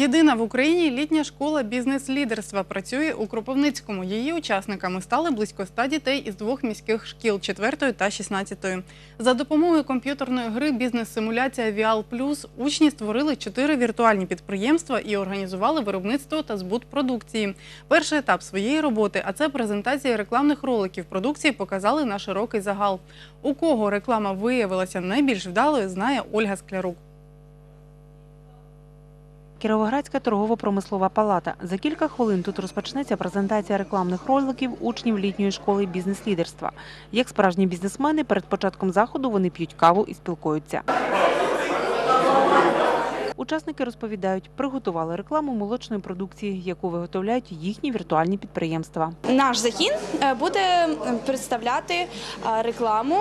Єдина в Україні літня школа бізнес-лідерства працює у Кропивницькому. Її учасниками стали близько 100 дітей із двох міських шкіл 4 та 16. За допомогою комп'ютерної гри бізнес-симуляція Віал Плюс учні створили чотири віртуальні підприємства і організували виробництво та збут продукції. Перший етап своєї роботи, а це презентація рекламних роликів продукції, показали на широкий загал. У кого реклама виявилася найбільш вдалою, знає Ольга Склярук. Кіровоградська торгово-промислова палата. За кілька хвилин тут розпочнеться презентація рекламних роликів учнів літньої школи бізнес-лідерства. Як справжні бізнесмени, перед початком заходу вони п'ють каву і спілкуються. Учасники розповідають, приготували рекламу молочної продукції, яку виготовляють їхні віртуальні підприємства. Наш загін е, буде е, представляти е, рекламу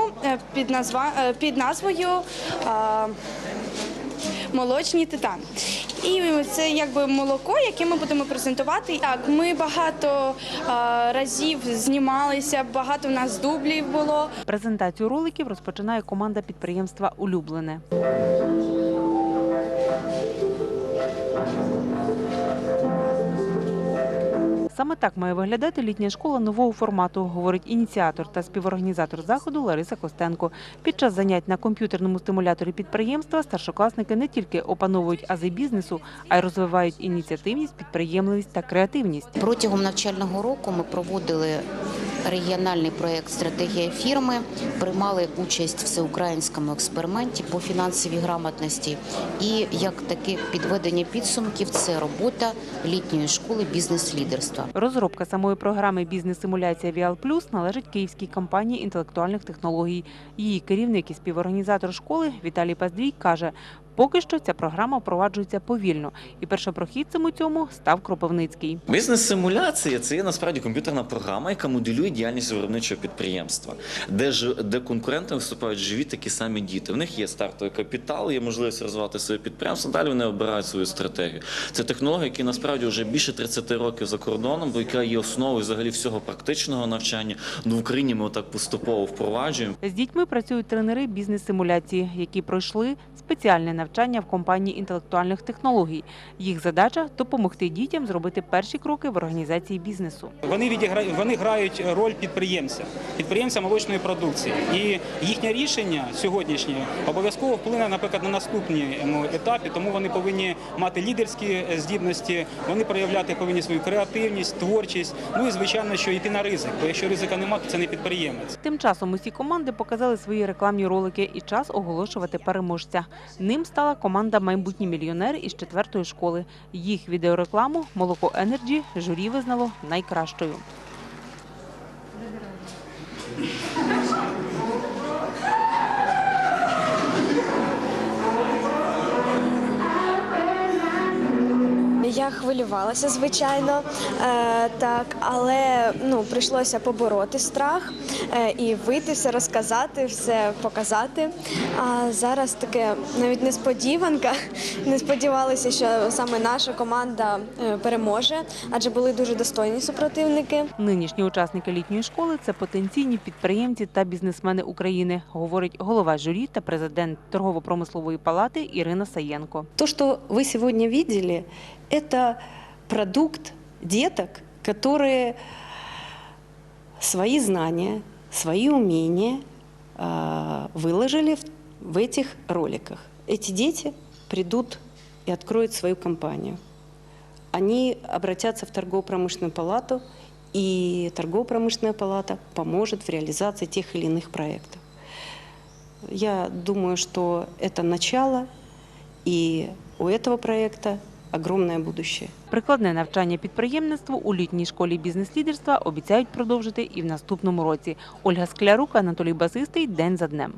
під, назва, під назвою Молочні титан. І це якби молоко, яке ми будемо презентувати. Так, ми багато а, разів знімалися, багато в нас дублів було. Презентацію роликів розпочинає команда підприємства Улюблене. Саме так має виглядати літня школа нового формату, говорить ініціатор та співорганізатор заходу Лариса Костенко. Під час занять на комп'ютерному стимуляторі підприємства старшокласники не тільки опановують ази бізнесу, а й розвивають ініціативність, підприємливість та креативність. Протягом навчального року ми проводили регіональний проєкт Стратегія фірми, приймали участь в всеукраїнському експерименті по фінансовій грамотності. І як таке підведення підсумків це робота літньої школи бізнес-лідерства. Розробка самої програми Бізнес-симуляція Віал Плюс належить київській компанії інтелектуальних технологій. Її керівник і співорганізатор школи Віталій Паздрій каже. Поки що ця програма впроваджується повільно, і першопрохідцем у цьому став Кропивницький. Бізнес-симуляція це є насправді комп'ютерна програма, яка моделює діяльність виробничого підприємства, де ж де конкурентами виступають живі такі самі діти. В них є стартовий капітал, є можливість розвивати своє підприємство. Далі вони обирають свою стратегію. Це технологія, яка насправді вже більше 30 років за кордоном, бо яка є основою взагалі всього практичного навчання. Ну в Україні ми отак поступово впроваджуємо. З дітьми працюють тренери бізнес-симуляції, які пройшли спеціальне навчання в компанії інтелектуальних технологій. Їх задача допомогти дітям зробити перші кроки в організації бізнесу. Вони відіграють, вони грають роль підприємця, підприємця молочної продукції. І їхнє рішення сьогоднішнє обов'язково вплине, наприклад, на наступному етапі, тому вони повинні мати лідерські здібності, вони проявляти повинні свою креативність, творчість. Ну і звичайно, що йти на ризик. Бо якщо ризика немає, то це не підприємець. Тим часом усі команди показали свої рекламні ролики і час оголошувати переможця. Ним стала команда Майбутні мільйонери із четвертої школи. Їх відеорекламу Молоко Енерджі журі визнало найкращою. Хвилювалася, звичайно, е, так, але ну, прийшлося побороти страх е, і вийти, все розказати, все показати. А зараз таке навіть несподіванка. Не сподівалися, що саме наша команда е, переможе, адже були дуже достойні супротивники. Нинішні учасники літньої школи це потенційні підприємці та бізнесмени України, говорить голова журі та президент торгово-промислової палати Ірина Саєнко. То, что вы сегодня видели, это продукт деток, которые свои знания, свои умения а, выложили в, в этих роликах. Эти дети придут и откроют свою компанию. Они обратятся в торгово-промышленную палату, и торгово-промышленная палата поможет в реализации тех или иных проектов. Я думаю, что это начало, и у этого проекта огромное будущее. Прикладне навчання підприємництву у літній школі бізнес-лідерства обіцяють продовжити і в наступному році. Ольга Склярук, Анатолій Басистий. День за днем.